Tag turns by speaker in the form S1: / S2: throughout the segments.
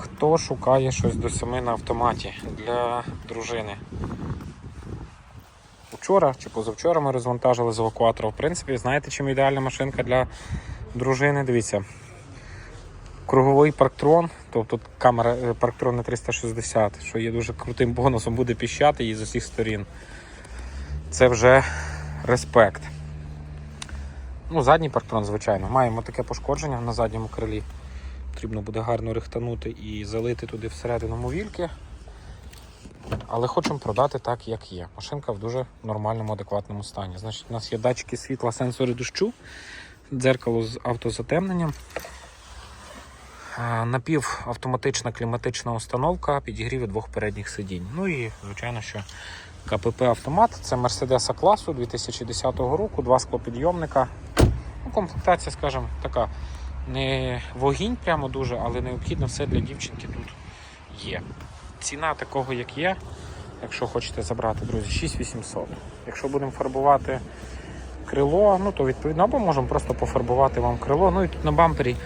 S1: Хто шукає щось до семи на автоматі для дружини? Вчора чи позавчора ми розвантажили з евакуатора. В принципі, знаєте, чим ідеальна машинка для дружини? Дивіться. Круговий парктрон, тобто камера е, парктрон на 360, що є дуже крутим бонусом, буде піщати її з усіх сторін. Це вже респект. Ну, задній парктрон, звичайно. Маємо таке пошкодження на задньому крилі. Потрібно буде гарно рихтанути і залити туди всередину мовільки. Але хочемо продати так, як є. Машинка в дуже нормальному, адекватному стані. Значить, у нас є датчики світла, сенсори дощу, дзеркало з автозатемненням. Напівавтоматична кліматична установка, підігріві двох передніх сидінь. Ну і, звичайно, що КПП автомат це Mercedes класу 2010 року, два склопідйомника. Ну, комплектація, скажімо, така не вогінь прямо дуже, але необхідно все для дівчинки тут є. Ціна такого, як є, якщо хочете забрати, друзі, 6800. Якщо будемо фарбувати крило, ну то відповідно або можемо просто пофарбувати вам крило. Ну і тут на бампері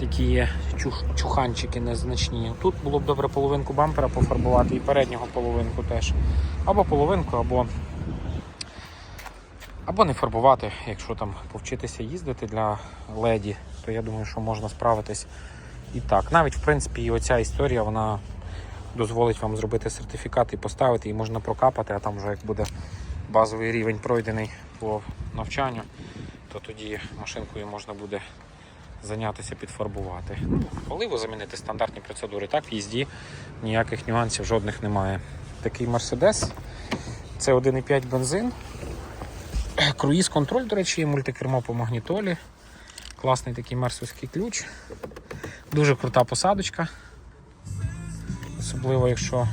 S1: такі є чух, чуханчики незначні. Тут було б добре половинку бампера пофарбувати і переднього половинку теж. Або половинку, або, або не фарбувати, якщо там повчитися їздити для леді, то я думаю, що можна справитись і так. Навіть в принципі і оця історія вона дозволить вам зробити сертифікат і поставити, і можна прокапати, а там вже як буде базовий рівень пройдений по навчанню, то тоді машинкою можна буде зайнятися підфарбувати. Ну, Поливу замінити стандартні процедури. Так, в їзді ніяких нюансів жодних немає. Такий Mercedes. Це 1,5 бензин. Круїз контроль, до речі, мультикермо по магнітолі. Класний такий мерсовський ключ. Дуже крута посадочка. Особливо, якщо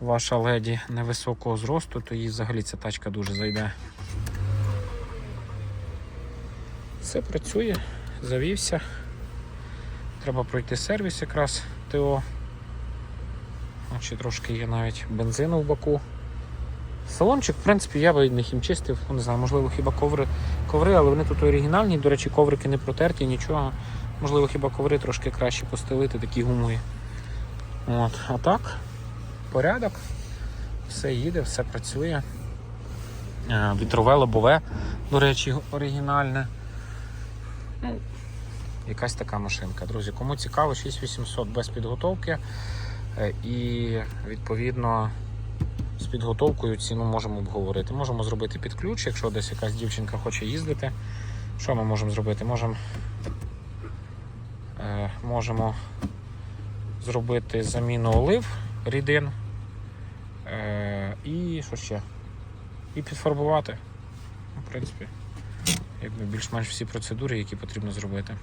S1: ваша леді невисокого зросту, то їй взагалі ця тачка дуже зайде. Все працює, завівся. Треба пройти сервіс якраз ТО. Ще трошки є навіть бензину в баку. Салончик, в принципі, я би не хімчистив, ну, не знаю, можливо, хіба коври, коври, але вони тут оригінальні. До речі, коврики не протерті, нічого. Можливо, хіба коври трошки краще постелити, такі гумові. От. А так, порядок, все їде, все працює. Е, Вітрове лобове, до речі, оригінальне. Ну, якась така машинка. Друзі, кому цікаво, 6800 без підготовки. Е, І відповідно з підготовкою ціну можемо обговорити. Можемо зробити під ключ, якщо десь якась дівчинка хоче їздити. Що ми можемо зробити? Можемо, е, можемо зробити заміну олив рідин. Е, і що ще? І підфарбувати. В принципі, якби більш-менш всі процедури, які потрібно зробити.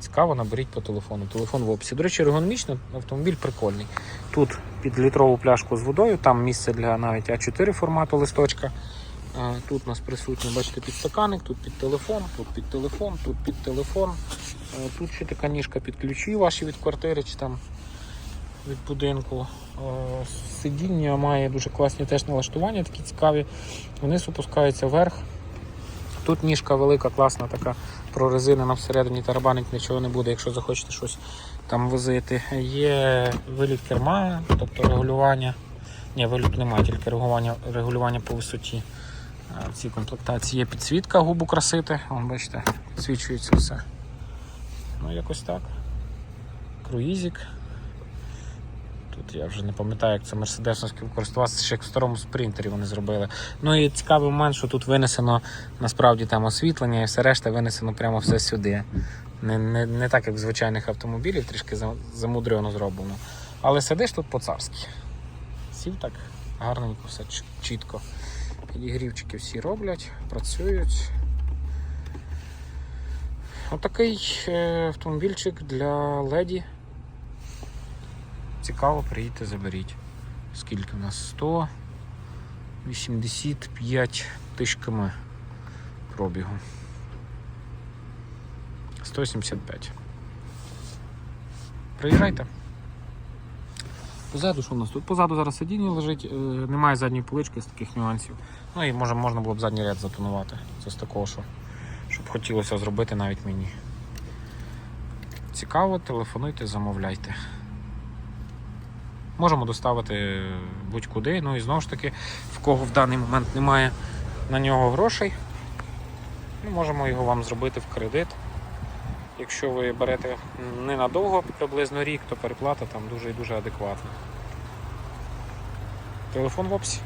S1: Цікаво, наберіть по телефону. Телефон в описі. До речі, ергономічно автомобіль прикольний. Тут під літрову пляшку з водою, там місце для навіть А4 формату листочка. Тут у нас присутній, бачите, підстаканник, тут під телефон, тут під телефон, тут під телефон. Е, Тут ще така ніжка під ключі ваші від квартири чи там від будинку. Е, Сидіння має дуже класні теж налаштування, такі цікаві. Вниз опускаються вверх. Тут ніжка велика, класна, така прорезинена всередині тарабанить нічого не буде, якщо захочете щось там возити. Є виліт керма, тобто регулювання. Ні, виліт немає, тільки регулювання, регулювання по висоті. Е, В цій комплектації є підсвітка губу красити. Вон, бачите, підсвічується все. Ну, якось так. Круїзик. Тут я вже не пам'ятаю, як це мерседесовський користувався, ще як в старому спринтері вони зробили. Ну і цікавий момент, що тут винесено насправді там освітлення і все решта винесено прямо все сюди. Не, не, не так, як в звичайних автомобілів, трішки за- замудрено зроблено. Але сидиш тут по-царськи. Сів так гарненько, все чітко. Підігрівчики всі роблять, працюють. Отакий е, автомобільчик для леді. Цікаво, приїдьте, заберіть. Скільки у нас? 185 тисяч км пробігу. 175. Приїжджайте. Позаду що у нас тут? Позаду зараз сидіння лежить, е, немає задньої полички з таких нюансів. Ну і може, можна було б задній ряд затонувати. Це з такого, що, щоб хотілося зробити навіть мені. Цікаво, телефонуйте, замовляйте. Можемо доставити будь-куди. Ну і знову ж таки, в кого в даний момент немає на нього грошей, ми можемо його вам зробити в кредит. Якщо ви берете ненадовго, приблизно рік, то переплата там дуже і дуже адекватна. Телефон в описі.